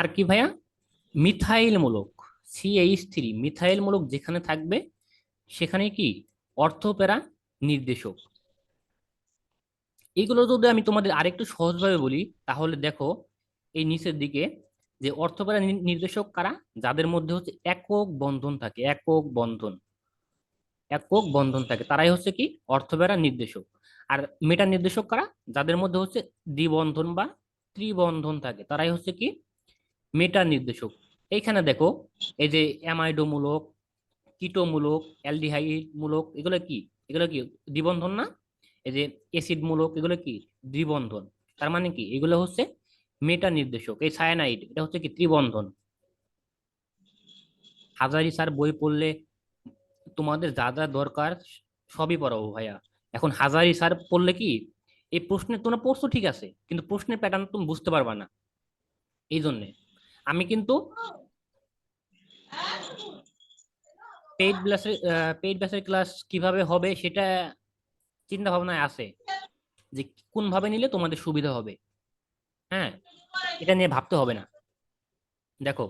আর কি ভাইয়া? মিথাইল মূলক সিএইচ থ্রি মিথাইল মূলক যেখানে থাকবে, সেখানে কি? অর্থপেরা নির্দেশক। এইগুলো যদি আমি তোমাদের আরেকটু সহজভাবে বলি, তাহলে দেখো, এই নিচের দিকে যে অর্থপেরা নির্দেশক কারা? যাদের মধ্যে হচ্ছে একক বন্ধন থাকে, একক বন্ধন। একক বন্ধন থাকে, তারাই হচ্ছে কি? অর্থপেরা নির্দেশক। আর মেটা নির্দেশক কারা? যাদের মধ্যে হচ্ছে দ্বিবন্ধন বা ত্রিবন্ধন থাকে, তারাই হচ্ছে কি? মেটা নির্দেশক। এইখানে দেখো, এই যে অ্যামাইডোমূলক, কিটোমূলক অ্যালডিহাইড মূলক এগুলো কি? এগুলো কি দ্বিবন্ধন না? এই যে অ্যাসিড মূলক এগুলো কি? দ্বিবন্ধন। তার মানে কি? এগুলো হচ্ছে মেটা নির্দেশক। এই সায়ানাইড, এটা হচ্ছে কি? ত্রিবন্ধন। হাজারি স্যার বই পড়লে তোমাদের যা যা দরকার সবই পড়াবো ভাইয়া। এখন হাজারি স্যার পড়লে কি? এই প্রশ্নের তোমরা পড়ছো ঠিক আছে, কিন্তু প্রশ্নের প্যাটার্ন তুমি বুঝতে পারবা না। এই জন্যে আমি কিন্তু পেইড ব্যাসের পেইড ব্যাসের ক্লাস কীভাবে হবে সেটা চিন্তা ভাবনায় আছে। যে কোন ভাবে নিলে তোমাদের সুবিধা হবে। হ্যাঁ? এটা নিয়ে ভাবতে হবে না। দেখো।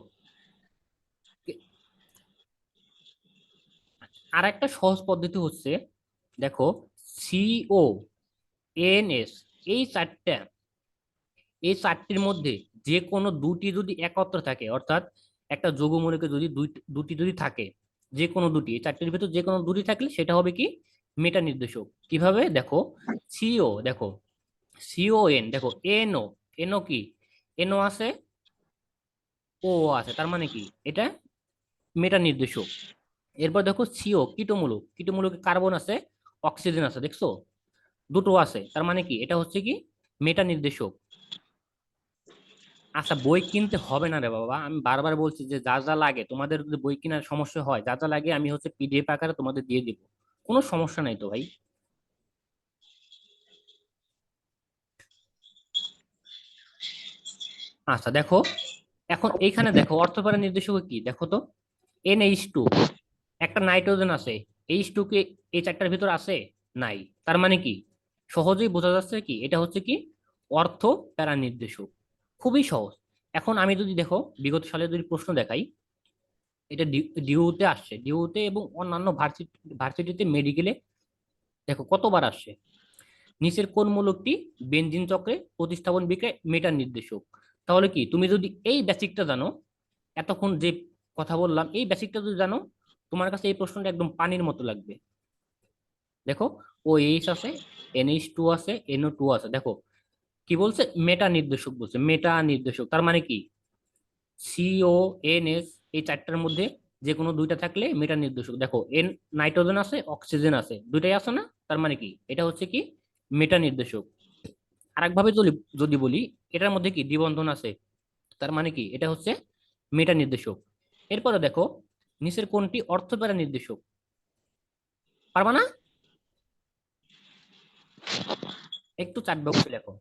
আর একটা সহজ পদ্ধতি হচ্ছে, দেখো সিও এনএস এই চারটা, এই চারটির মধ্যে যে কোনো দুটি যদি একত্র থাকে, অর্থাৎ একটা যৌগমূলকে যদি দুটি যদি থাকে, যে কোনো দুটি চারটির ভিতর যে কোনো দুটি থাকলে সেটা হবে কি? মেটা নির্দেশক কীভাবে? দেখো, সিও দেখো সিও এন দেখো, এনও এনও কি? এনও আছে, ও আছে, তার মানে কি? এটা মেটা নির্দেশক এরপর দেখো, সিও, কীটমূলক, কীটমূলকে কার্বন আছে, অক্সিজেন আছে, দেখছ? দুটো আছে, তার মানে কি? এটা হচ্ছে কি? মেটা নির্দেশক আচ্ছা বই কিনতে হবে না রে বাবা। আমি বারবার বলছি যে যা যা লাগে, তোমাদের যদি বই কেনার সমস্যা হয়, যা যা লাগে আমি হচ্ছে পিডিএফ আকারে তোমাদের দিয়ে দিব। কোনো সমস্যা নাই তো ভাই? আচ্ছা দেখো। এখন এইখানে দেখো অর্থপরা নির্দেশক কি? দেখো তো। এন এইচ টু একটা নাইট্রোজেন আছে। এইচ টু কে এই চারটার ভিতর আছে? নাই। তার মানে কি? সহজেই বোঝা যাচ্ছে কি? এটা হচ্ছে কি? অর্থ প্যারা নির্দেশক খুবই সহজ। এখন আমি যদি দেখো, বিগত সালে যদি প্রশ্ন দেখাই, এটা ডিউতে আসছে। ডিউতে এবং অন্যান্য ভার্সিটি, ভার্সিটিতে মেডিকেলে দেখো কতবার আসছে। নিচের কোন মূলকটি বেনজিন চক্রে প্রতিস্থাপন বিক্রয় মেটার নির্দেশক? তাহলে কি, তুমি যদি এই বেসিকটা জানো, এতক্ষণ যে কথা বললাম, এই বেসিকটা যদি জানো, তোমার কাছে এই প্রশ্নটা একদম পানির মতো লাগবে। দেখো, ও এইচ আছে এনএইচ টু আছে এনও টু আছে। দেখো কি বলছে? মেটা নির্দেশক বলছে। মেটা নির্দেশক। তার মানে কি? সিও এন এস এই চারটার মধ্যে যে কোনো দুইটা থাকলে মেটা নির্দেশক। দেখো এন নাইট্রোজেন আছে, অক্সিজেন আছে। দুইটাই আছে না? তার মানে কি? এটা হচ্ছে কি? মেটা নির্দেশক। আরেকভাবে যদি বলি, এটার মধ্যে কি? দ্বিবন্ধন আছে। তার মানে কি? এটা হচ্ছে মেটা নির্দেশক। এরপরে দেখো, নিচের কোনটি অর্থপেরা নির্দেশক? পারবা না? একটু চাট বক্সে লেখো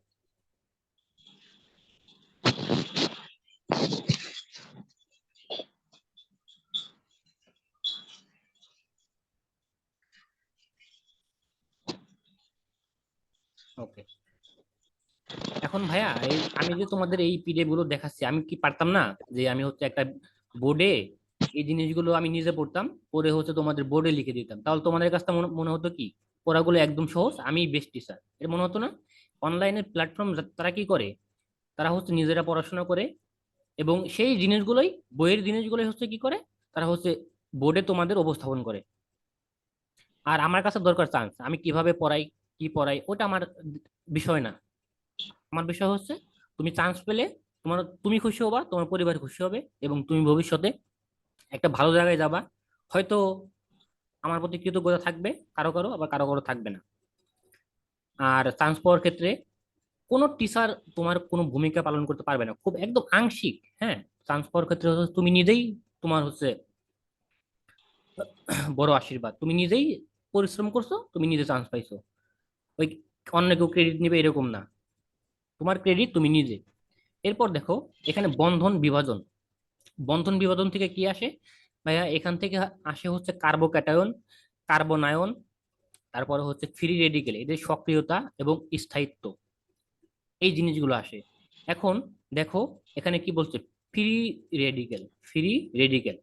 ওকে এখন ভাইয়া আমি যে তোমাদের এই পিডিএফগুলো দেখাচ্ছি, আমি কি পারতাম না? যে আমি হচ্ছে একটা বোর্ডে এই জিনিসগুলো আমি নিজে পড়তাম পরে হচ্ছে তোমাদের বোর্ডে লিখে দিতাম। তাহলে তোমাদের কাছে মনে হতো কি, পড়াগুলো একদম সহজ আমি বেস্ট টিচার এটা মনে হতো না? অনলাইনের প্ল্যাটফর্ম তারা কি করে? তারা হচ্ছে নিজেরা পড়াশোনা করে এবং সেই জিনিসগুলোই, বইয়ের জিনিসগুলোই হচ্ছে কি করে? তারা হচ্ছে বোর্ডে তোমাদের উপস্থাপন করে। আর আমার কাছে দরকার চান্স আমি কীভাবে পড়াই, কি পড়াই, ওটা আমার বিষয় না। আমার বিষয় হচ্ছে, তুমি চান্স পেলে তোমার, তুমি খুশি হবা, তোমার পরিবার খুশি হবে এবং তুমি ভবিষ্যতে একটা ভালো জায়গায় যাবা। হয়তো আমার প্রতি কৃতজ্ঞতা থাকবে, কারও কারও, আবার কারও কারও থাকবে না। আর চান্স পাওয়ার ক্ষেত্রে কোনো টিচার তোমার কোনো ভূমিকা পালন করতে পারবে না। খুব একদম আংশিক হ্যাঁ? চান্স পাওয়ার ক্ষেত্রে তুমি নিজেই তোমার হচ্ছে বড় আশীর্বাদ। তুমি নিজেই পরিশ্রম করছ, তুমি নিজে চান্স পাইছো। ওই অন্য কেউ ক্রেডিট নিবে এরকম না। তোমার ক্রেডিট তুমি নিজে। এরপর দেখো, এখানে বন্ধন বিভাজন। বন্ধন বিভাজন থেকে কি আসে? ভাইয়া, এখান থেকে আসে হচ্ছে কার্বোক্যাটায়ন কার্বনায়ন, তারপরে হচ্ছে ফ্রি রেডিকেল এদের সক্রিয়তা এবং স্থায়িত্ব। এই জিনিসগুলো আসে। এখন দেখো, এখানে কি বলছে? ফ্রি রেডিকেল ফ্রি রেডিকেল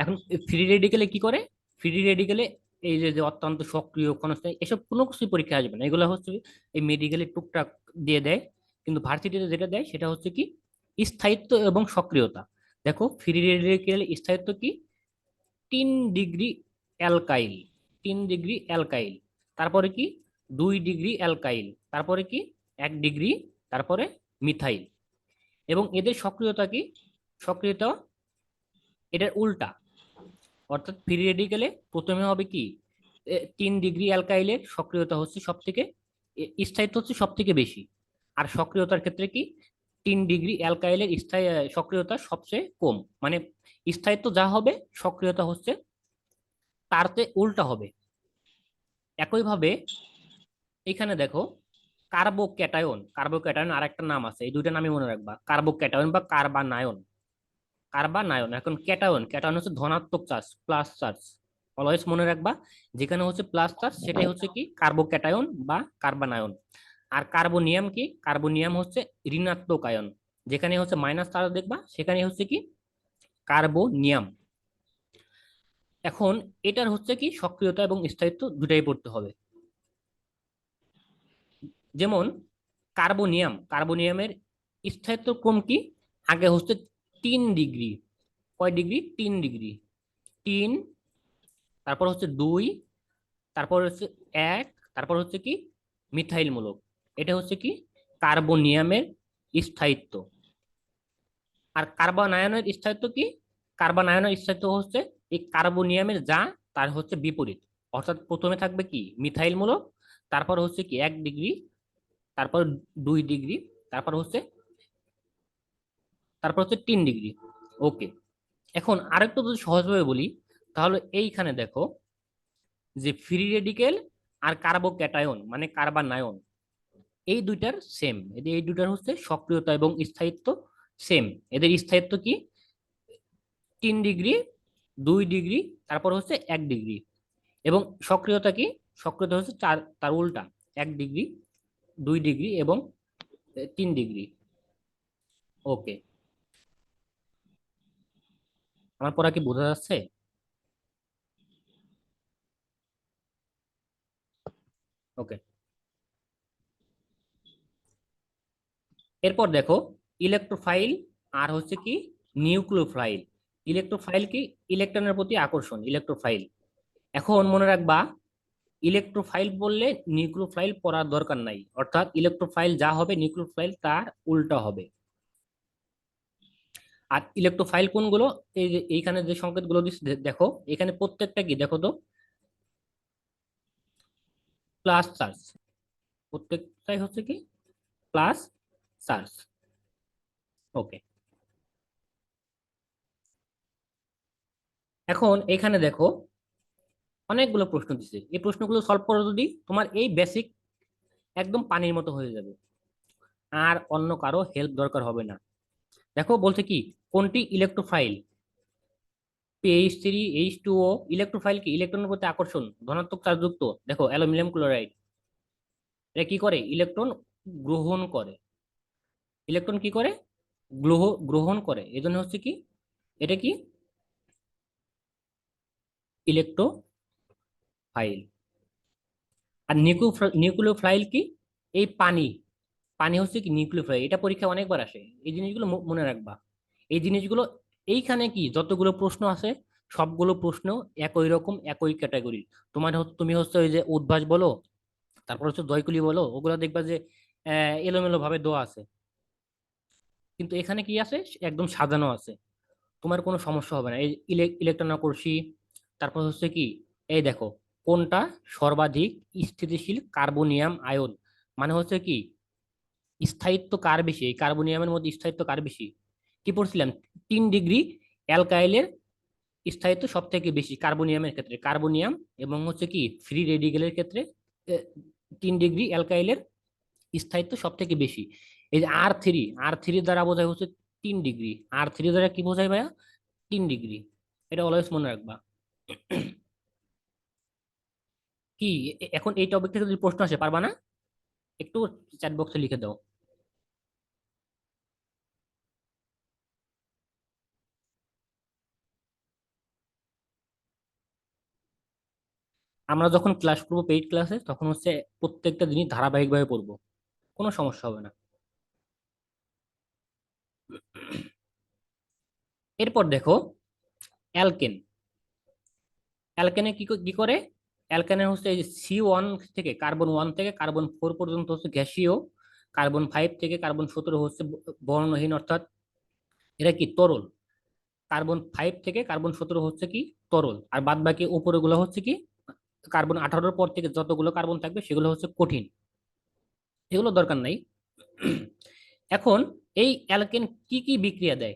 এখন ফ্রি রেডিকেলে কি করে? ফ্রি রেডিকেলে এই যে অত্যন্ত সক্রিয় ক্ষণস্থায়ী, এসব কোনো কিছুই পরীক্ষা আসবে না। এগুলো হচ্ছে এই মেডিকেলের টুকটাক দিয়ে দেয়। কিন্তু ভার্সিটিতে যেটা দেয়, সেটা হচ্ছে কি, স্থায়িত্ব এবং সক্রিয়তা। দেখো ফ্রি রেডিকেল স্থায়িত্ব কি? তিন ডিগ্রি অ্যালকাইল, তিন ডিগ্রি অ্যালকাইল। তারপরে কি? দুই ডিগ্রি অ্যালকাইল। তারপরে কি? এক ডিগ্রি। তারপরে মিথাইল। এবং এদের সক্রিয়তা কি? সক্রিয়তা, এটার উল্টা। অর্থাৎ ফ্রি রেডিকেলে প্রথমে হবে কি? তিন ডিগ্রি অ্যালকাইলের সক্রিয়তা হচ্ছে সব থেকে স্থায়িত্ব হচ্ছে সব থেকে বেশি। আর সক্রিয়তার ক্ষেত্রে কি? তিন ডিগ্রি অ্যালকাইলের স্থায়ী সক্রিয়তা সবচেয়ে কম। মানে স্থায়িত্ব যা হবে, সক্রিয়তা হচ্ছে তারতে উল্টা হবে। একইভাবে এখানে দেখো, কার্বোক্যাটায়ন কার্বোক্যাটায়ন আর একটা নাম আছে, এই দুইটা নামই মনে রাখবা কার্বো ক্যাটায়ন বা কার্বানায়ন। কার্বানায়ন এখন ক্যাটায়ন ক্যাটায়ন হচ্ছে ধনাত্মক চার্জ প্লাস চার্জ অলওয়েজ মনে রাখবা, যেখানে হচ্ছে প্লাস চার্জ সেটাই হচ্ছে কি কার্বোক্যাটায়ন বা কার্বানায়ন। আর কার্বোনিয়াম কি? কার্বোনিয়াম হচ্ছে ঋণাত্মক আয়ন। যেখানে হচ্ছে মাইনাস চার্জ দেখবা, সেখানে হচ্ছে কি কার্বোনিয়াম। এখন এটার হচ্ছে কি সক্রিয়তা এবং স্থায়িত্ব দুটাই পড়তে হবে। যেমন কার্বোনিয়াম, কার্বোনিয়ামের স্থায়িত্ব ক্রম কি? আগে হচ্ছে তিন ডিগ্রি। কয় ডিগ্রি? তিন ডিগ্রি। তিন, তারপর হচ্ছে দুই, তারপর হচ্ছে এক, তারপর হচ্ছে কি? মিথাইলমূলক। এটা হচ্ছে কি? কার্বোনিয়ামের স্থায়িত্ব। আর কার্বনায়নের স্থায়িত্ব কি? কার্বনায়নের স্থায়িত্ব হচ্ছে এই কার্বোনিয়ামের যা, তার হচ্ছে বিপরীত। অর্থাৎ প্রথমে থাকবে কি? মিথাইলমূলক, তারপর হচ্ছে কি এক ডিগ্রি, তারপর দুই ডিগ্রি, তারপর হচ্ছে তারপর হচ্ছে তিন ডিগ্রি। ওকে এখন আরেকটু যদি সহজভাবে বলি, তাহলে এইখানে দেখো যে ফ্রি রেডিকেল আর কার্বো ক্যাটায়ন মানে কার্বানায়ন এই দুইটার সেম এদের এই দুইটার হচ্ছে সক্রিয়তা এবং স্থায়িত্ব সেম এদের স্থায়িত্ব কি? তিন ডিগ্রি, দুই ডিগ্রি, তারপর হচ্ছে এক ডিগ্রি। এবং সক্রিয়তা কি? সক্রিয়তা হচ্ছে চার, তার উল্টা, এক ডিগ্রি, দুই ডিগ্রি এবং তিন ডিগ্রি। ওকে আমার পড়া কি বোঝা যাচ্ছে? ওকে এরপর দেখো ইলেকট্রোফাইল আর হচ্ছে কি নিউক্লিওফাইল ইলেকট্রোফাইল কি? ইলেকট্রনের প্রতি আকর্ষণ ইলেকট্রোফাইল এখন মনে রাখবা ইলেকট্রোফাইল বললে নিউক্লিওফাইল পড়ার দরকার নাই। অর্থাৎ ইলেকট্রোফাইল যা হবে নিউক্লিওফাইল তার উল্টা হবে। আর ইলেকট্রোফাইল কোনগুলো? এই যে এইখানে যে সংকেতগুলো দিচ্ছে দেখো, এখানে প্রত্যেকটা কি? দেখো তো। প্লাস চার্জ প্রত্যেকটাই হচ্ছে কি? প্লাস চার্জ ওকে এখন এখানে দেখো, অনেকগুলো প্রশ্ন দিছে। এই প্রশ্নগুলো সলভ করো যদি, তোমার এই বেসিক একদম পানির মতো হয়ে যাবে। আর অন্য কারও হেল্প দরকার হবে না। দেখো বলছে কি, কোনটি electrophile PH three H two O electrophile কি? ইলেকট্রনের প্রতি আকর্ষণ, ধনাত্মক চার্জযুক্ত দেখো, অ্যালুমিনিয়াম ক্লোরাইড। এটা কি করে? ইলেকট্রন গ্রহণ করে। ইলেকট্রন কি করে? গ্রহ, গ্রহণ করে। এজন্য হচ্ছে কি? এটা কি? ইলেকট্রো ফাইল আর নিউক্লিও নিউক্লিওফাইল কি? এই পানি। পানি হচ্ছে কি নিউক্লিওফাইল এটা পরীক্ষা অনেকবার আসে। এই জিনিসগুলো মনে রাখবা। এই জিনিসগুলো এইখানে কি যতগুলো প্রশ্ন আছে, সবগুলো প্রশ্ন একই রকম, একই ক্যাটাগরি তোমার তুমি হচ্ছে ওই যে উদ্ভাস বলো, তারপর হচ্ছে জয়কুলি বলো, ওগুলো দেখবা যে এলোমেলো ভাবে দেওয়া আছে। কিন্তু এখানে কি আছে? একদম সাজানো আছে। তোমার কোনো সমস্যা হবে না। এই ইলেকট্রন আকর্ষী তারপর হচ্ছে কি, এই দেখো, কোনটা সর্বাধিক স্থিতিশীল কার্বোনিয়াম আয়ন? মানে হচ্ছে কি স্থায়িত্ব কার বেশি? এই কার্বোনিয়ামের মধ্যে স্থায়িত্ব কার বেশি? কি পড়ছিলাম? তিন ডিগ্রি অ্যালকাইলের স্থায়িত্ব সব থেকে বেশি কার্বোনিয়ামের ক্ষেত্রে। কার্বোনিয়াম এবং হচ্ছে কি, ফ্রি রেডিকেলের ক্ষেত্রে তিন ডিগ্রি অ্যালকাইলের স্থায়িত্ব সব থেকে বেশি। এই যে আর থ্রি আর থ্রি দ্বারা বোঝায় হচ্ছে তিন ডিগ্রি। আর থ্রি দ্বারা কি বোঝায় ভাইয়া? তিন ডিগ্রি। এটা অলওয়েজ মনে রাখবা। কি? এখন এই টপিক থেকে যদি প্রশ্ন আসে, পারবা না? একটু চ্যাট বক্সে লিখে দাও। আমরা যখন ক্লাস করব পেইড ক্লাসে তখন হচ্ছে প্রত্যেকটা জিনিস ধারাবাহিকভাবে পড়ব। কোনো সমস্যা হবে না। এরপর দেখো অ্যালকেন অ্যালকেনে কি ক- করে? অ্যালকেনে হচ্ছে এই যে সি ওয়ান থেকে কার্বন ওয়ান থেকে কার্বন ফোর পর্যন্ত হচ্ছে গ্যাসীয় কার্বন ফাইভ থেকে কার্বন সতেরো হচ্ছে বর্ণহীন অর্থাৎ এটা কি? তরল। কার্বন ফাইভ থেকে কার্বন সতেরো হচ্ছে কি? তরল। আর বাদ বাকি উপরে গুলো হচ্ছে কি? কার্বন আঠারোর পর থেকে যতগুলো কার্বন থাকবে সেগুলো হচ্ছে কঠিন। এগুলো দরকার নাই। এখন এই অ্যালকেন কি কি বিক্রিয়া দেয়?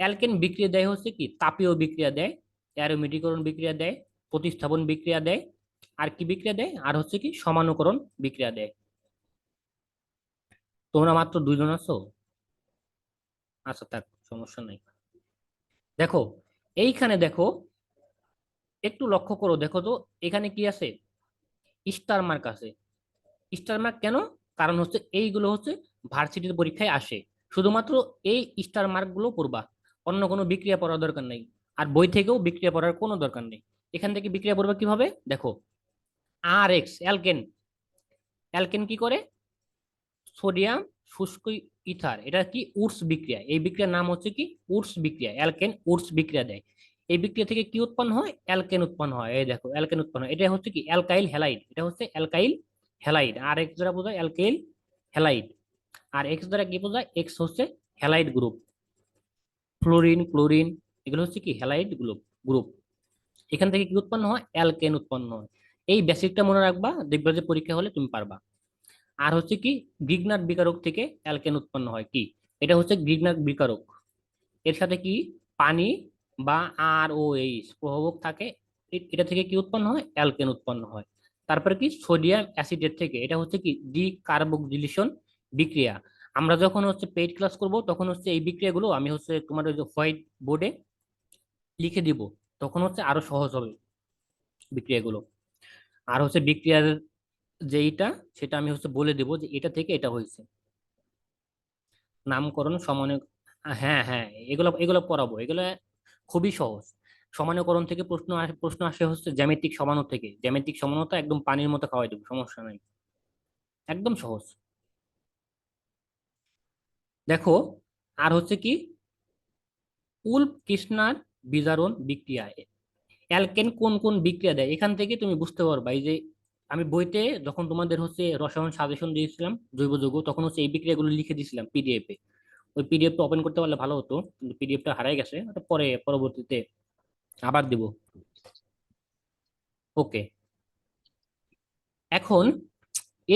অ্যালকেন বিক্রিয়া দেয় হচ্ছে কি? তাপীয় বিক্রিয়া দেয়, অ্যারোমেটিকরণ বিক্রিয়া দেয়, প্রতিস্থাপন বিক্রিয়া দেয়। আর কি বিক্রিয়া দেয়? আর হচ্ছে কি সমানুকরণ বিক্রিয়া দেয়। তোমরা মাত্র দুইজন আছো? আচ্ছা থাক, সমস্যা নাই। দেখো, এইখানে দেখো একটু লক্ষ্য করো, দেখো তো, এখানে কি আছে? স্টার মার্ক আছে। স্টার মার্ক কেন? কারণ হচ্ছে এইগুলো হচ্ছে ভার্সিটির পরীক্ষায় আসে। শুধুমাত্র এই স্টার মার্কগুলো পড়বা। অন্য কোনো বিক্রিয়া পড়ার দরকার নেই। আর বই থেকেও বিক্রিয়া পড়ার কোনো দরকার নেই। এখান থেকে বিক্রিয়া পড়বা কীভাবে? দেখো আর এক্স অ্যালকেন অ্যালকেন কি করে? সোডিয়াম শুষ্ক ইথার। এটা কি উডস বিক্রিয়া। এই বিক্রিয়ার নাম হচ্ছে কি? উডস বিক্রিয়া। অ্যালকেন উডস বিক্রিয়া দেয়। এই বিক্রিয়া থেকে কি উৎপন্ন হয়? অ্যালকেন উৎপন্ন হয়। এই দেখো, অ্যালকেন উৎপন্ন হয়। এটা হচ্ছে কি? Alkyl halide. এটা হচ্ছে অ্যালকাইল হ্যালাইড। আর এক্স দ্বারা বোঝায় অ্যালকাইল হ্যালাইড। আর এক্স দ্বারা কি বোঝায়? এক্স হচ্ছে হ্যালাইড গ্রুপ। ফ্লোরিন, ক্লোরিন, এগুলো হচ্ছে কি? Halide group group. এখান থেকে কি উৎপন্ন হয়? অ্যালকেন উৎপন্ন হয়। এই বেসিকটা মনে রাখবা, দেখবা যে পরীক্ষা হলে তুমি পারবা। আর হচ্ছে কি? গ্রিগনাট বিকারক থেকে অ্যালকেন উৎপন্ন হয় কি? এটা হচ্ছে গ্রিগনাট বিকারক। এর সাথে কি? পানি বা আর ও এইচ প্রভাবক থাকে এটা থেকে কি উৎপন্ন হয়? অ্যালকেন উৎপন্ন হয়। তারপরে কি? সোডিয়াম অ্যাসিডের থেকে, এটা হচ্ছে কি? ডি কার্বক্সিলেশন বিক্রিয়া। আমরা যখন হচ্ছে পেইড ক্লাস করব, তখন হচ্ছে এই বিক্রিয়াগুলো আমি হচ্ছে তোমার ওই যে হোয়াইট বোর্ডে লিখে দিব। তখন হচ্ছে আরও সহজ হবে বিক্রিয়াগুলো। আর হচ্ছে বিক্রিয়ার যেইটা সেটা আমি হচ্ছে বলে দেব যে এটা থেকে এটা হয়েছে। নামকরণ, সমানে হ্যাঁ হ্যাঁ এগুলো এগুলো পড়াবো। এগুলো খুবই সহজ। সমানীকরণ থেকে প্রশ্ন প্রশ্ন আসে হচ্ছে জ্যামিতিক সমাণু থেকে। জ্যামিতিক সমানতা একদম পানির মতো খাওয়াই দেবো, সমস্যা নাই। একদম সহজ। দেখো, আর হচ্ছে কি? উল্প কৃষ্ণার বিজারণ বিক্রিয়া অ্যালকেন কোন কোন বিক্রিয়া দেয়? এখান থেকে তুমি বুঝতে পারবা এই যে আমি বইতে যখন তোমাদের হচ্ছে রসায়ন সাজেশন দিয়েছিলাম, জৈব যৌগ, তখন হচ্ছে এই বিক্রিয়াগুলো লিখে দিয়েছিলাম পিডিএফ এ। ওই পিডিএফটা ওপেন করতে পারলে ভালো হতো, কিন্তু পিডিএফটা হারাই গেছে পরে, পরবর্তীতে আবার দিব। ওকে এখন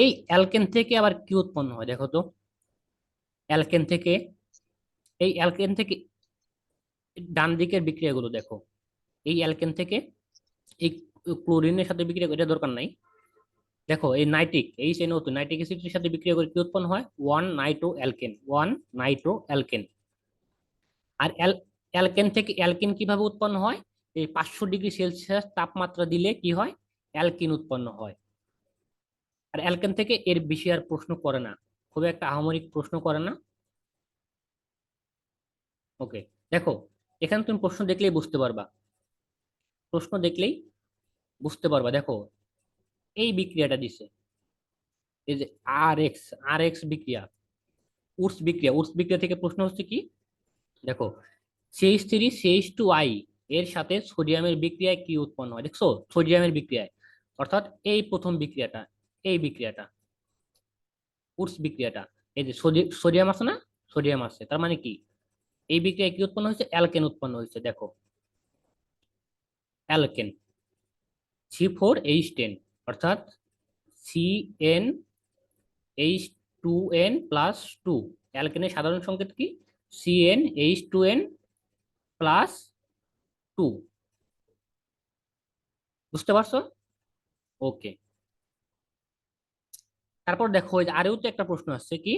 এই অ্যালকেন থেকে আবার কি উৎপন্ন হয় দেখো তো? অ্যালকেন থেকে, এই অ্যালকেন থেকে ডান দিকের বিক্রিয়াগুলো দেখো। এই অ্যালকেন থেকে এই ক্লোরিনের সাথে বিক্রিয়া করে এটা দরকার নাই। দেখো এই নাইট্রিক, এই সেই নতুন, নাইট্রিক অ্যাসিডের সাথে বিক্রিয়া করে কি উৎপন্ন হয়? One nitro alkane one nitro alkane আর অ্যালকেন থেকে, অ্যালকেন কীভাবে উৎপন্ন হয়? এই পাঁচশো ডিগ্রি সেলসিয়াস তাপমাত্রা দিলে কি হয়? অ্যালকিন উৎপন্ন হয়। আর অ্যালকেন থেকে এর বেশি আর প্রশ্ন করে না। খুব একটা আহামরিক প্রশ্ন করে না। ওকে দেখো, এখানে তুমি প্রশ্ন দেখলেই বুঝতে পারবা। প্রশ্ন দেখলেই বুঝতে পারবা। দেখো এই বিক্রিয়াটা দিছে। এই যে আর এক্স আর এক্স বিক্রিয়া উৎস বিক্রিয়া উৎস বিক্রিয়া থেকে প্রশ্ন হচ্ছে কি? দেখো CH three CH two I এর সাথে সোডিয়ামের বিক্রিয়ায় কি উৎপন্ন হয়? দেখছ? সোডিয়ামের বিক্রিয়ায়। অর্থাৎ এই প্রথম বিক্রিয়াটা, এই বিক্রিয়াটা উৎস বিক্রিয়াটা। এই যে সোডি- সোডিয়াম আছে না? সোডিয়াম আছে। তার মানে কি? এই বিক্রিয়ায় কি উৎপন্ন হয়েছে? অ্যালকেন উৎপন্ন হয়েছে, দেখো। Alkane C four H ten অর্থাৎ C N H two N plus two অ্যালকেনের সাধারণ সংকেত কি? C N H two N plus two বুঝতে পারছ? ওকে। তারপর দেখো আরেও তো একটা প্রশ্ন আসছে কি?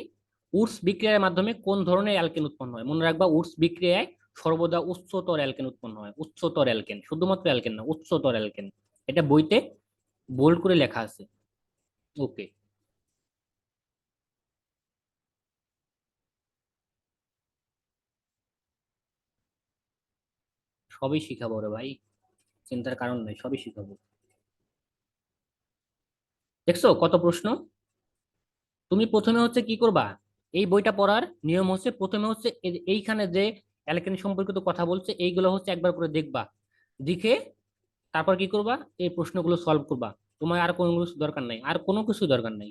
উডস বিক্রিয়ার মাধ্যমে কোন ধরনের অ্যালকেন উৎপন্ন হয়? মনে রাখবা উডস বিক্রিয়ায় সর্বদা উচ্চতর অ্যালকেন উৎপন্ন হয়। উচ্চতর অ্যালকেন, শুধুমাত্র অ্যালকেন না, উচ্চতর অ্যালকেন। এটা বইতে বোল্ড করে লেখা আছে। ওকে সবই শিখাবো রে ভাই, চিন্তার কারণ নাই, সবই শিখাবো। দেখছ কত প্রশ্ন? তুমি প্রথমে হচ্ছে কি করবা? এই বইটা পড়ার নিয়ম হচ্ছে প্রথমে হচ্ছে এইখানে যে অ্যালকেনি সম্পর্কিত কথা বলছে, এইগুলো হচ্ছে একবার করে দেখবা। দেখে তারপর কি করবা? এই প্রশ্নগুলো সলভ করবা। তোমার আর কোনো দরকার নাই। আর কোনো কিছু দরকার নাই।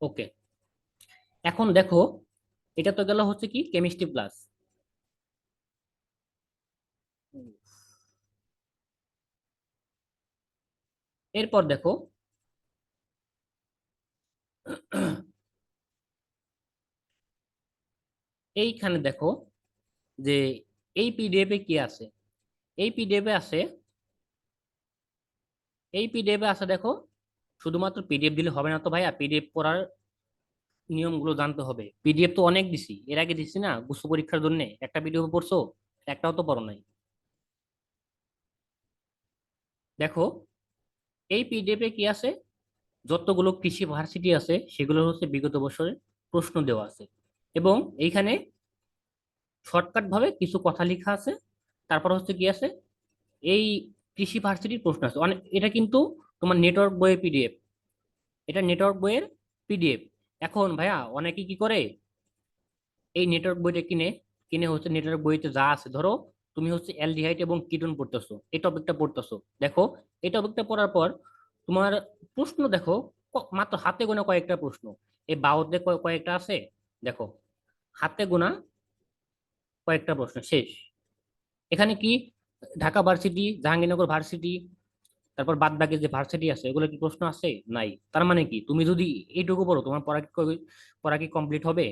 ওকে এখন দেখো, এটা তো গেল হচ্ছে কি? কেমিস্ট্রি প্লাস এরপর দেখো এইখানে দেখো যে এই পিডিএফ কি আছে? এই পিডিএফ আছে, এই পিডিএফ আছে দেখো, শুধুমাত্র পিডিএফ দিলে হবে না তো ভাইয়া পিডিএফ পড়ার নিয়মগুলো জানতে হবে। পিডিএফ তো অনেক দিছি, এর আগে দিছি না গুচ্ছ পরীক্ষার জন্য। একটা পিডিএফ পড়ছো, একটাও তো পড়ো নাই। দেখো, এই পিডিএফ কি আছে? যতগুলো কৃষি ভার্সিটি আছে, সেগুলো হচ্ছে বিগত বছরের প্রশ্ন দেওয়া আছে। এবং এইখানে শর্টকাট ভাবে কিছু কথা লেখা আছে। তারপর হচ্ছে কি আছে? এই কৃষি ভার্সিটির প্রশ্ন আছে। অনেক এটা কিন্তু তোমার নেটওয়ার্ক বইয়ের পিডিএফ এটা নেটওয়ার্ক বইয়ের পিডিএফ এখন ভাইয়া, অনেকে কি করে? এই নেটওয়ার্ক বইটা কিনে কিনে হচ্ছে নেটওয়ার্ক বইতে যা আছে, ধরো তুমি হচ্ছে অ্যালডিহাইড এবং কিটোন পড়তেছো, এই টপিকটা পড়তেছো। দেখো, এই টপিকটা পড়ার পর তোমার প্রশ্ন দেখো মাত্র হাতে গোনা কয়েকটা প্রশ্ন। এই বাউতে কয়- কয়েকটা আছে? দেখো হাতে গোনা কয়েকটা প্রশ্ন, শেষ। এখানে কি? ঢাকা ভার্সিটি, জাহাঙ্গীরনগর ভার্সিটি, তারপর বাদ বাকি যে ভার্সিটি আছে, এগুলো কি প্রশ্ন আছে? নাই। তার মানে কি? তুমি যদি এইটুকু পড়ো তোমার পড়া কি পড়া কি কমপ্লিট হবে?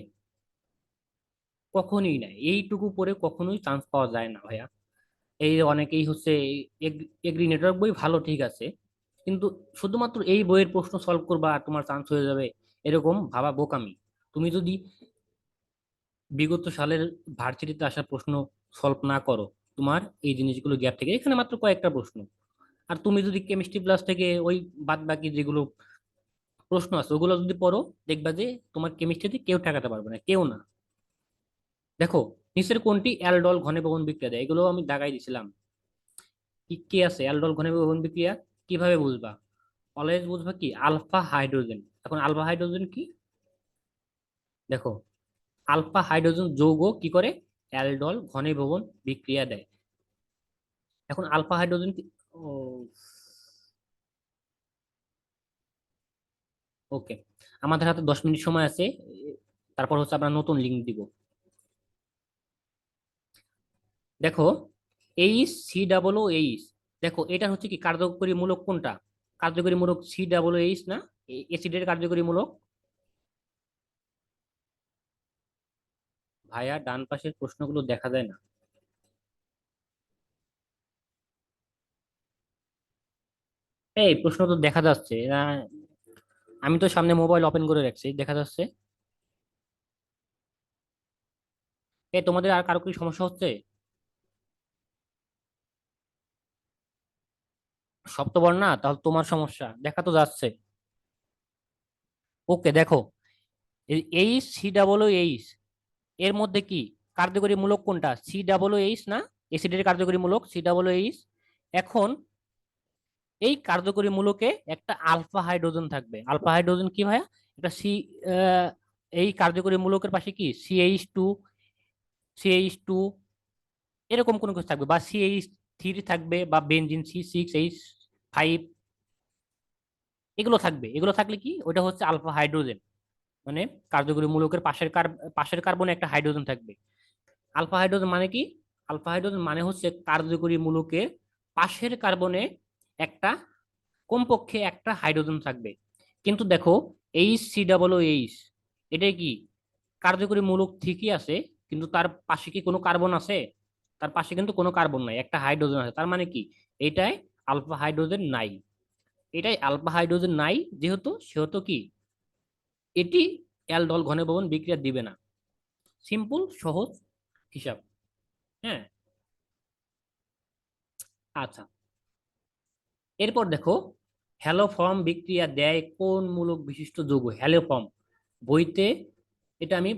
কখনোই না এইটুকু পড়ে কখনোই চান্স পাওয়া যায় না, ভাইয়া। এই অনেকেই হচ্ছে এগ্রি নেটওয়ার্ক বই ভালো, ঠিক আছে। কিন্তু শুধুমাত্র এই বইয়ের প্রশ্ন সলভ করবা তোমার চান্স হয়ে যাবে, এরকম ভাবা বোকামি। তুমি যদি বিগত সালের ভার্সিটিতে আসা প্রশ্ন সলভ না করো। তোমার এই জিনিসগুলো গ্যাপ থেকে, এখানে মাত্র কয়েকটা প্রশ্ন। আর তুমি যদি কেমিস্ট্রি প্লাস থেকে ওই বাদ বাকি যেগুলো প্রশ্ন আছে, ওগুলো যদি পড়ো, দেখবা যে তোমার কেমিস্ট্রিতে কেউ ঠেকাতে পারবে না, কেউ না। দেখো, নিচের কোনটি অ্যালডল ঘনে ভবন বিক্রিয়া দেয়? এগুলো আমি দাগাই দিছিলাম। কি কি আছে? অ্যালডল ঘনে ভবন বিক্রিয়া কীভাবে বুঝবা? অলওয়েজ বুঝবা কি? Alpha hydrogen. এখন আলফা হাইড্রোজেন কি? দেখো আলফা হাইড্রোজেন যৌগ কি করে? অ্যালডল ঘনে ভবন বিক্রিয়া দেয়। এখন আলফা হাইড্রোজেন ওকে। আমাদের হাতে দশ মিনিট সময় আছে। তারপর হচ্ছে আমরা নতুন লিঙ্ক দিব। দেখো H C double O H দেখো, এটা হচ্ছে কি কার্যকরী মূলক কোনটা? কার্যকরী মূলক সি ডাবল এইচ না? এসিডের কার্যকরী মূলক? ভাইয়া ডান পাশের প্রশ্নগুলো দেখা যায় না। এই প্রশ্ন তো দেখা যাচ্ছে। আমি তো সামনে মোবাইল ওপেন করে রাখছি, দেখা যাচ্ছে। এই, তোমাদের আর কারও কি সমস্যা হচ্ছে? সপ্তবর্ণ না, তাহলে তোমার সমস্যা। দেখা তো যাচ্ছে। ওকে, দেখো। এইচ সি ডাবল এইচ এর মধ্যে কি? কার্যকরী মূলক কোনটা সি ডাবল এইচ না? এসিডের কার্যকরী মূলক সি ডাবল এইচ এখন এই কার্যকরী মূলকে একটা আলফা হাইড্রোজেন থাকবে। আলফা হাইড্রোজেন কি ভাইয়া? এটা সি এই কার্যকরী মূলকের পাশে কি? সিএইচ টু সিএইচ টু এরকম কোনো কিছু থাকবে বা সিএইচ থ্রি থাকবে বা benzene C six H five এগুলো থাকবে। এগুলো থাকলে কি? ওটা হচ্ছে আলফা হাইড্রোজেন মানে কার্যকরী মূলকের পাশের কার, পাশের কার্বনে একটা হাইড্রোজেন থাকবে। আলফা হাইড্রোজেন মানে কি? আলফা হাইড্রোজেন মানে হচ্ছে কার্যকরী মূলকের পাশের কার্বনে একটা কমপক্ষে একটা হাইড্রোজেন থাকবে। কিন্তু দেখো এইচ সি ডাবল এইচ এটা কি? কার্যকরী মূলক ঠিকই আছে, কিন্তু তার পাশে কি কোনো কার্বন আছে? তার পাশে কিন্তু কোনো কার্বন নাই, একটা হাইড্রোজেন আছে। তার মানে কি? এটাই আলফা হাইড্রোজেন নাই। এটাই আলফা হাইড্রোজেন নাই, যেহেতু, সেহেতু কি? এটি অ্যালডল ঘন ভবন বিক্রিয়া দিবে না। সিম্পল সহজ হিসাব। হ্যাঁ? আচ্ছা। এরপর দেখো হ্যালোফর্ম বিক্রিয়া দেয় কোন মূলক বিশিষ্ট যৌগ? হ্যালোফর্ম বইতে এটা আমি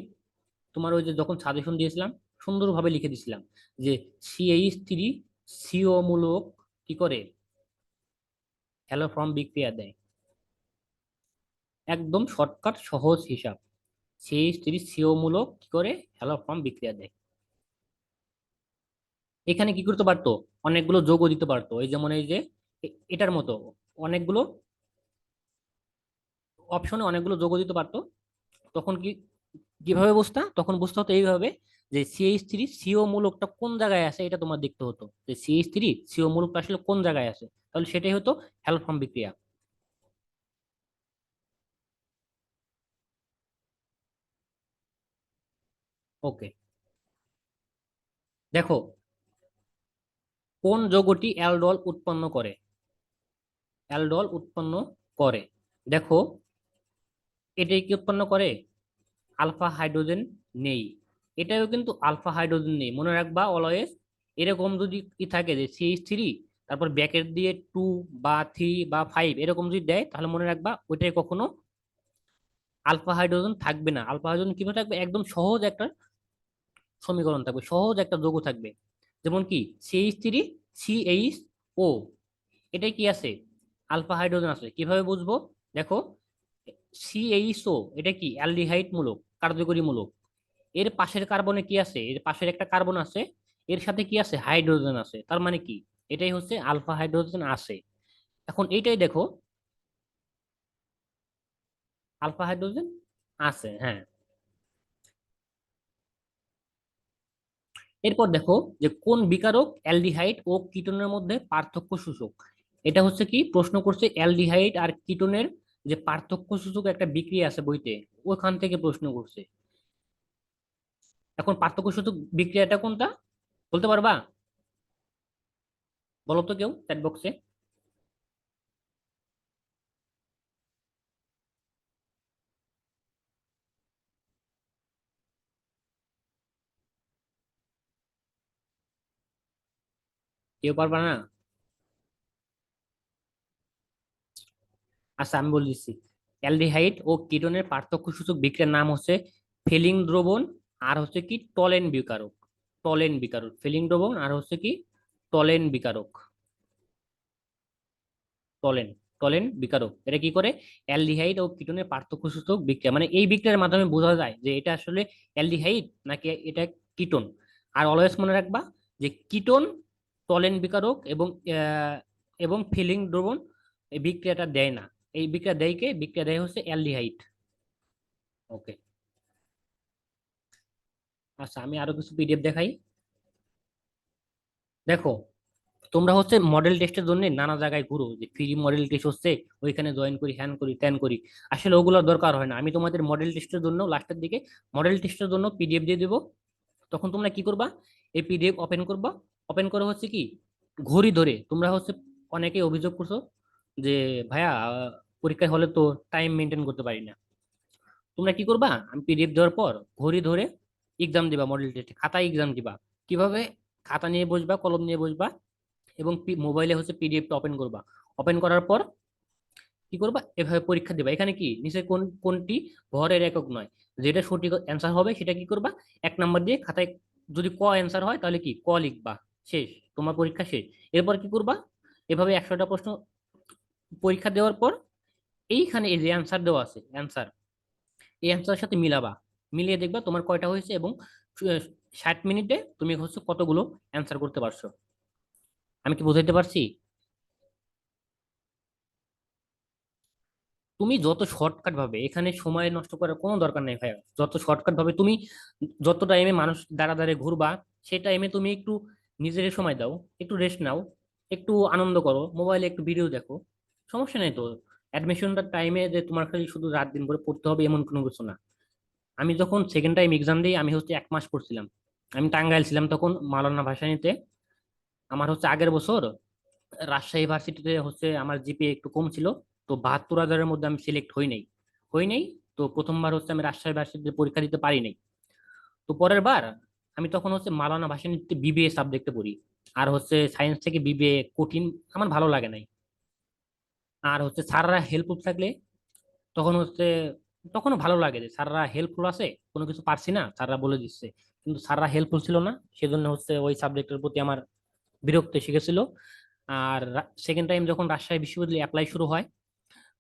তোমার ওই যে যখন সাজেশন দিয়েছিলাম, সুন্দরভাবে লিখে দিছিলাম যে সিএইচ থ্রি সিও মূলক কি করে? হ্যালো ফ্রম বিক্রিয়া দেয়। একদম শর্টকাট সহজ হিসাব। সিএইচ থ্রি সিও মূলক কি করে? হ্যালো ফ্রম বিক্রিয়া দেয়। এখানে কি করতে পারতো? অনেকগুলো যোগও দিতে পারতো। এই যেমন এই যে এটার মতো অনেকগুলো অপশনে অনেকগুলো যোগও দিতে পারতো। তখন কি, কীভাবে বুঝতা? তখন বুঝতে হতো এইভাবে যে সিএইচ থ্রি সিও মূলকটা কোন জায়গায় আছে এটা তোমার দেখতে হতো। যে সিএইচ থ্রি সিও মূলকটা আসলে কোন জায়গায় আছে তাহলে সেটাই হতো হ্যালো ফ্রম বিক্রিয়া। ওকে দেখো, কোন যৌগটি অ্যালডল উৎপন্ন করে? অ্যালডল উৎপন্ন করে। দেখো, এটাই কি উৎপন্ন করে? আলফা হাইড্রোজেন নেই। এটাও কিন্তু আলফা হাইড্রোজেন নেই। মনে রাখবা, অলওয়েজ এরকম যদি কি থাকে যে সিএইচ থ্রি তারপর ব্যাকেট দিয়ে টু বা থ্রি বা ফাইভ এরকম যদি দেয়, তাহলে মনে রাখবা ওইটাই কখনো আলফা হাইড্রোজেন থাকবে না। আলফা হাইড্রোজেন কীভাবে থাকবে? একদম সহজ একটা সমীকরণ থাকবে, সহজ একটা যৌগ থাকবে। যেমন কি সিএইচ থ্রি সিএইচ ও এটাই কি আছে? আলফা হাইড্রোজেন আছে। কীভাবে বুঝব? দেখো সিএইচও এটা কি? অ্যালডিহাইড মূলক, কার্যকরী মূলক। এর পাশের কার্বনে কি আছে? এর পাশের একটা কার্বন আছে, এর সাথে কি আছে? হাইড্রোজেন আছে। তার মানে কি? এটাই হচ্ছে আলফা হাইড্রোজেন আছে। এখন এইটাই দেখো, আলফা হাইড্রোজেন আছে হ্যাঁ। এরপর দেখো যে কোন বিকারক অ্যালডিহাইড ও কিটোনের মধ্যে পার্থক্য সূচক? এটা হচ্ছে কি? প্রশ্ন করছে অ্যালডিহাইড আর কিটোনের যে পার্থক্য সূচক একটা বিক্রিয়া আছে বইতে, ওখান থেকে প্রশ্ন করছে। এখন পার্থক্য সূচক বিক্রিয়াটা কোনটা? বলতে পারবা? বলো তো কেউ চ্যাট বক্সে কেউ পারবা না? আচ্ছা আমি বলে দিচ্ছি। অ্যালডিহাইড ও কিটোনের পার্থক্য সূচক বিক্রিয়ার নাম হচ্ছে ফেলিং দ্রবণ আর হচ্ছে কি টলেন বিকারক। টলেন বিকারক, ফেলিং দ্রবণ আর হচ্ছে কি টলেন বিকারক। টলেন টলেন বিকারক, এটা কি করে? অ্যালডিহাইড ও কিটোনের পার্থক্য সূচক বিক্রিয়া মানে এই বিক্রিয়ার মাধ্যমে বোঝা যায় যে এটা আসলে অ্যালডিহাইড নাকি এটা কিটোন। আর অলওয়েজ মনে রাখবা যে কিটোন টলেন বিকারক এবং এবং ফিলিং দ্রবণ এই বিক্রিয়াটা দেয় না। এই বিক্রিয়া দেয় কে? বিক্রিয়া দেয় হচ্ছে অ্যালডিহাইড। ওকে। আচ্ছা আমি আরও কিছু পিডিএফ দেখাই। দেখো, তোমরা হচ্ছে মডেল টেস্টের জন্য নানা জায়গায় ঘুরো, যে ফ্রি মডেল টেস্ট হচ্ছে, ওইখানে জয়েন করি হ্যান করি ত্যান করি। আসলে ওগুলোর দরকার হয় না। আমি তোমাদের মডেল টেস্টের জন্য লাস্টের দিকে মডেল টেস্টের জন্য পিডিএফ দিয়ে দেবো। তখন তোমরা কি করবা? এই পিডিএফ ওপেন করবা। ওপেন করে হচ্ছে কি? ঘড়ি ধরে। তোমরা হচ্ছে অনেকে অভিযোগ করছ যে, ভাইয়া পরীক্ষায় হলে তো টাইম মেনটেন করতে পারি না। তোমরা কি করবা? আমি পিডিএফ দেওয়ার পর ঘড়ি ধরে এক্সাম দিবা মডেল টেস্টে খাতায় এক্সাম দিবা। কীভাবে? খাতা নিয়ে বসবা, কলম নিয়ে বসবা এবং মোবাইলে হচ্ছে পিডিএফটা ওপেন করবা। ওপেন করার পর কি করবা? এভাবে পরীক্ষা দিবা। এখানে কি? নিচে কোন, কোনটি ভরের একক নয়। যেটা সঠিক অ্যান্সার হবে সেটা কি করবা? এক নাম্বার দিয়ে খাতায় যদি ক অ্যান্সার হয় তাহলে কি? ক লিখবা। শেষ, তোমার পরীক্ষা শেষ। এরপর কি করবা? এভাবে একশোটা প্রশ্ন পরীক্ষা দেওয়ার পর এইখানে এই যে অ্যান্সার দেওয়া আছে অ্যান্সার এই অ্যান্সারের সাথে মিলাবা। মিলিয়ে দেখবা তোমার কয়টা হয়েছে এবং ষাট মিনিটে তুমি হচ্ছে কতগুলো অ্যান্সার করতে পারছ। আমি কি বোঝাইতে পারছি? তুমি যত শর্টকাট ভাবে, এখানে সময় নষ্ট করার কোনো দরকার নেই ভাইয়া। যত শর্টকাট ভাবে তুমি যত টাইমে মানুষ দাঁড়া দাঁড়িয়ে ঘুরবা সেই টাইমে তুমি একটু নিজের সময় দাও, একটু রেস্ট নাও, একটু আনন্দ করো মোবাইলে একটু ভিডিও দেখো। সমস্যা নেই তো। অ্যাডমিশনটার টাইমে যে তোমার খালি শুধু রাত দিন করে পড়তে হবে এমন কোনো কিছু না। আমি যখন সেকেন্ড টাইম এক্সাম দিই, আমি হচ্ছে এক মাস পড়ছিলাম। আমি টাঙ্গাইল ছিলাম তখন মাওলানা ভাসানীতে। আমার হচ্ছে আগের বছর রাজশাহী ভার্সিটিতে হচ্ছে আমার জিপিএ একটু কম ছিল, তো বাহাত্তর হাজারের মধ্যে আমি সিলেক্ট হই নাই। হই নাই, তো প্রথমবার হচ্ছে আমি রাজশাহী ভার্সিটিতে পরীক্ষা দিতে পারি নাই। তো পরের বার আমি তখন হচ্ছে মাওলানা ভাসানীতে বিবিএ সাবজেক্টে পড়ি। আর হচ্ছে সায়েন্স থেকে বিবিএ কঠিন, আমার ভালো লাগে নাই। আর হচ্ছে স্যাররা হেল্পফুল থাকলে তখন হচ্ছে, তখনও ভালো লাগে যে স্যাররা হেল্পফুল আছে, কোনো কিছু পারছি না, স্যাররা বলে দিচ্ছে। কিন্তু স্যাররা হেল্পফুল ছিল না, সেজন্য হচ্ছে ওই সাবজেক্টের প্রতি আমার বিরক্ত শিখেছিল। আর সেকেন্ড টাইম যখন রাজশাহী বিশ্ববিদ্যালয়ে অ্যাপ্লাই শুরু হয়,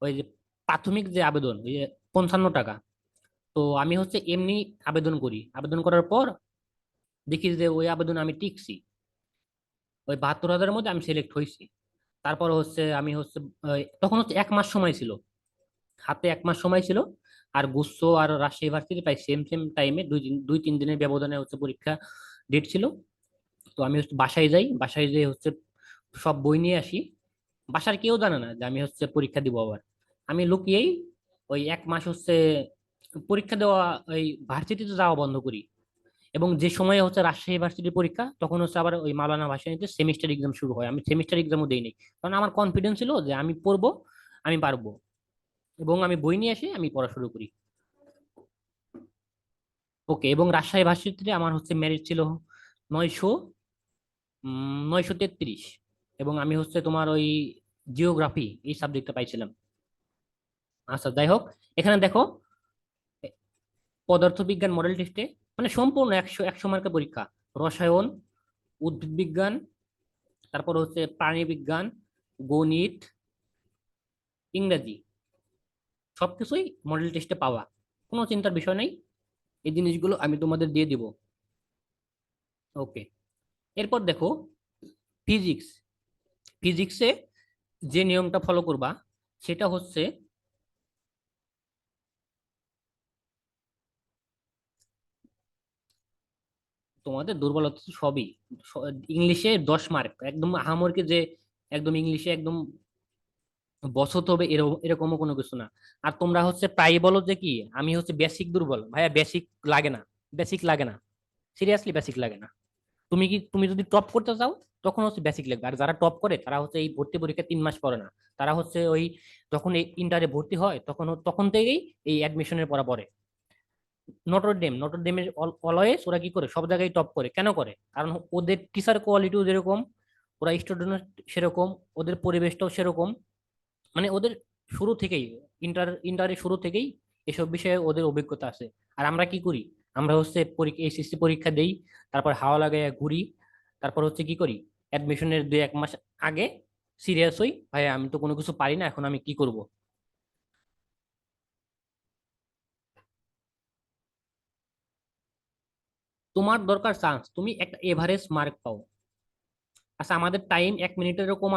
ওই যে প্রাথমিক যে আবেদন, ওই যে পঞ্চান্ন টাকা, তো আমি হচ্ছে এমনি আবেদন করি। আবেদন করার পর দেখি যে ওই আবেদন আমি টিকছি। ওই বাহাত্তর হাজারের মধ্যে আমি সিলেক্ট হয়েছি তারপর হচ্ছে আমি হচ্ছে তখন হচ্ছে এক মাস সময় ছিল। হাতে এক মাস সময় ছিল আর গুচ্ছ আর রাজশাহী ভার্সিটি প্রায় সেম সেম টাইমে দুই দিন, দুই, তিন দিনের ব্যবধানে হচ্ছে পরীক্ষা ডেট ছিল। তো আমি হচ্ছে বাসায় যাই, বাসায় যেয়ে হচ্ছে সব বই নিয়ে আসি। বাসার কেউ জানে না যে আমি হচ্ছে পরীক্ষা দিব আবার। আমি লুকিয়েই ওই এক মাস হচ্ছে পরীক্ষা দেওয়া, ওই ভার্সিটিতে যাওয়া বন্ধ করি। এবং যে সময়ে হচ্ছে রাজশাহী ভার্সিটির পরীক্ষা, তখন হচ্ছে আবার ওই মাওলানা ভার্সিটিতে সেমিস্টার এক্সাম শুরু হয়। আমি সেমিস্টার এক্সামও দিইনি। কারণ আমার কনফিডেন্স ছিল যে আমি পড়ব, আমি পারব। এবং আমি বই নিয়ে এসে আমি পড়া শুরু করি। ওকে এবং রাজশাহী ভার্সিটিতে আমার হচ্ছে মেরিট ছিল নয়শো নয়শো তেত্রিশ। এবং আমি হচ্ছে তোমার ওই জিওগ্রাফি এই সাবজেক্টটা পাইছিলাম। আচ্ছা যাই হোক, এখানে দেখো পদার্থবিজ্ঞান মডেল টেস্টে মানে সম্পূর্ণ একশো একশো মার্কের পরীক্ষা। রসায়ন উদ্ভিদ বিজ্ঞান তারপর হচ্ছে প্রাণী বিজ্ঞান গণিত, ইংরেজি। সবকিছুই মডেল টেস্টে পাওয়া। কোনো চিন্তার বিষয় নেই। এই জিনিসগুলো আমি তোমাদের দিয়ে দিব। ওকে। এরপর দেখো ফিজিক্স ফিজিক্সে যে নিয়মটা ফলো করবা, সেটা হচ্ছে তোমাদের দুর্বলতা সবই। ইংলিশে দশ মার্ক, একদম আহামরকে যে একদম ইংলিশে একদম বসত হবে এরকম এরকমও কোনো কিছু না। আর তোমরা হচ্ছে প্রায় বলো যে কি, আমি হচ্ছে বেসিক দুর্বল। ভাইয়া বেসিক লাগে না বেসিক লাগে না। সিরিয়াসলি বেসিক লাগে না। তুমি কি, তুমি যদি টপ করতে চাও, তখন হচ্ছে বেসিক লাগবে আর যারা টপ করে, তারা হচ্ছে এই ভর্তি পরীক্ষা তিন মাস পরে না। তারা হচ্ছে ওই যখন এই ইন্টারে ভর্তি হয়, তখন তখন থেকেই এই অ্যাডমিশনের পড়া পড়ে। নটর ডেম নটর ডেমের অলওয়েজ ওরা কি করে? সব জায়গায় টপ করে। কেন করে? কারণ ওদের টিচার কোয়ালিটিও যেরকম, ওরা স্টুডেন্ট সেরকম, ওদের পরিবেশটাও সেরকম। মানে ওদের শুরু থেকেই ইন্টার ইন্টারের শুরু থেকেই এসব বিষয়ে ওদের অভিজ্ঞতা আছে। আর আমরা কি করি? আমরা হচ্ছে এসএসসি পরীক্ষা দেই, তারপর হাওয়া লাগাইয়া ঘুরি, তারপর হচ্ছে কি করি? অ্যাডমিশনের দুই, এক মাস আগে সিরিয়াস হই ভাই আমি তো কোনো কিছু পারি না, এখন আমি কি করব? তোমার দরকার চান্স তুমি একটা এভারেজ মার্ক পাও। আচ্ছা আমাদের টাইম এক মিনিটেরও কম